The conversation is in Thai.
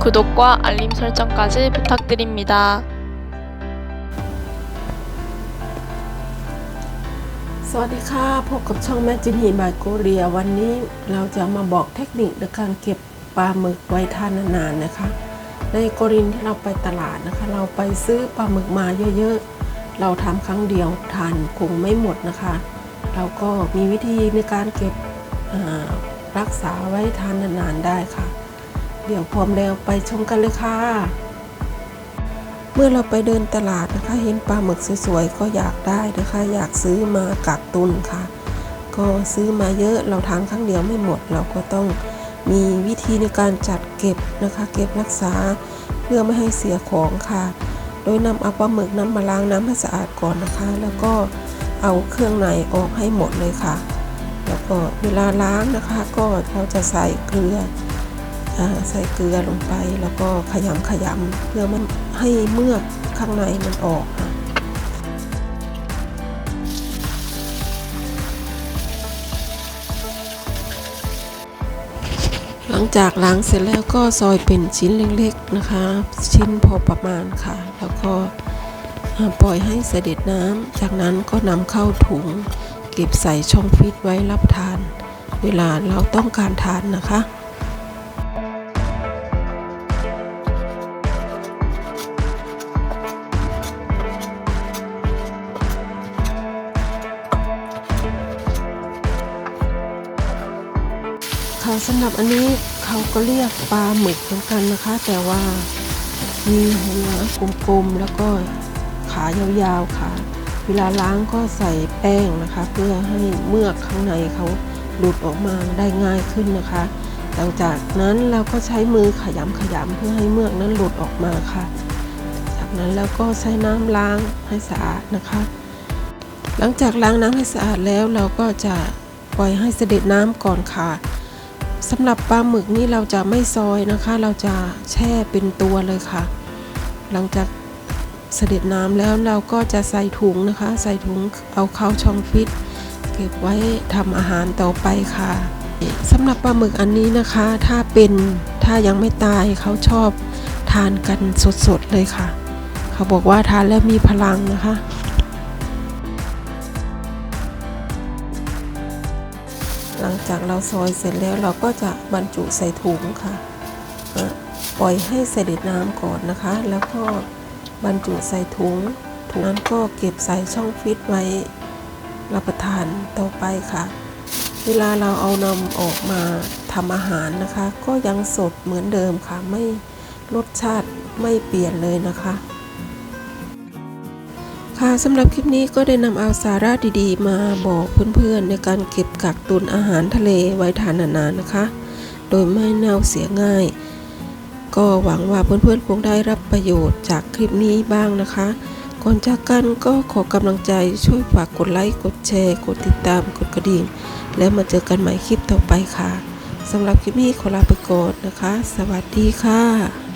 구독과 알림 설정까지 부탁드립니다. สวัสดีค่ะ พบกับช่องแม่จินฮีบายโกเรีย วันนี้เราจะมาบอกเทคนิคในการเก็บปลาหมึกไว้ทานนานๆนะคะ ในกรณีที่เราไปตลาดนะคะ เราไปซื้อปลาหมึกมาเยอะๆ เราทำครั้งเดียวทานคงไม่หมดนะคะ เราก็มีวิธีในการเก็บอ่ารักษาไว้ทานนานๆได้ค่ะ เดี๋ยวพร้อมแล้วไปชมกันเลยค่ะ เมื่อเราไปเดินตลาดนะคะ เห็นปลาหมึกสวยๆก็อยากได้นะคะ อยากซื้อมากักตุนค่ะ ก็ซื้อมาเยอะเราทานครั้งเดียวไม่หมด เราก็ต้องมีวิธีในการจัดเก็บนะคะ เก็บรักษาเพื่อไม่ให้เสียของค่ะ โดยนำเอาปลาหมึกน้ำมาล้างน้ำให้สะอาดก่อนนะคะ แล้วก็เอาเครื่องในออกให้หมดเลยค่ะ แล้วก็เวลาล้างนะคะก็เราจะใส่เกลือ ใส่เกลือลงไปแล้วก็ขยำขยำเพื่อมันให้เมือกข้างในมันออกค่ะหลังจากล้างเสร็จแล้วก็ซอยเป็นชิ้นเล็กๆนะคะ ชิ้นพอประมาณค่ะ แล้วก็ปล่อยให้เสด็จน้ำจากนั้นก็นำเข้าถุง เก็บใส่ช่องฟิตไว้รับทาน เวลาเราต้องการทานนะคะ ค่ะสำหรับอันนี้เขาก็เรียกปลาหมึกเหมือนกันนะคะ แต่ว่ามีหัวกลมๆแล้วก็ขายาวๆค่ะ เวลาล้างก็ใส่แป้งนะคะ เพื่อให้เมือกข้างในเขาหลุดออกมาได้ง่ายขึ้นนะคะ หลังจากนั้นเราก็ใช้มือขยำขยำเพื่อให้เมือกนั้นหลุดออกมาค่ะ จากนั้นแล้วก็ใช้น้ำล้างให้สะอาดนะคะ หลังจากล้างน้ำให้สะอาดแล้วเราก็จะปล่อยให้เสด็จน้ำก่อนค่ะ สำหรับปลาหมึกนี่เราจะไม่ซอยนะคะ เราจะแช่เป็นตัวเลยค่ะ หลังจากเสด็จน้ำแล้วเราก็จะใส่ถุงนะคะ ใส่ถุงเอาเข้าช่องฟิต เก็บไว้ทำอาหารต่อไปค่ะสำหรับปลาหมึกอันนี้นะคะ ถ้าเป็นถ้ายังไม่ตายเขาชอบทานกันสดๆเลยค่ะ เขาบอกว่าทานแล้วมีพลังนะคะ หลังจากเราซอยเสร็จแล้วเราก็จะบรรจุใส่ถุงค่ะ ปล่อยให้เสด็จน้ำก่อนนะคะ แล้วก็บรรจุใส่ถุง ถุงนั้นก็เก็บใส่ช่องฟิตไว้รับประทานต่อไปค่ะ เวลาเราเอานำออกมาทำอาหารนะคะ ก็ยังสดเหมือนเดิมค่ะ ไม่รสชาติไม่เปลี่ยนเลยนะคะ ค่ะสำหรับคลิปนี้ก็ได้นำเอาสาระดีๆ มาบอกเพื่อนๆ ในการเก็บกักตุนอาหารทะเลไว้ทานนานๆนะคะ โดยไม่เน่าเสียง่าย ก็หวังว่าเพื่อนๆ คงได้รับประโยชน์จากคลิปนี้บ้างนะคะ ก่อนจากกันก็ขอกำลังใจช่วยฝากกดไลค์ กดแชร์ กดติดตาม กดกระดิ่ง แล้วมาเจอกันใหม่คลิปต่อไปค่ะสำหรับคลิปนี้ขอลาไปก่อนนะคะ สวัสดีค่ะ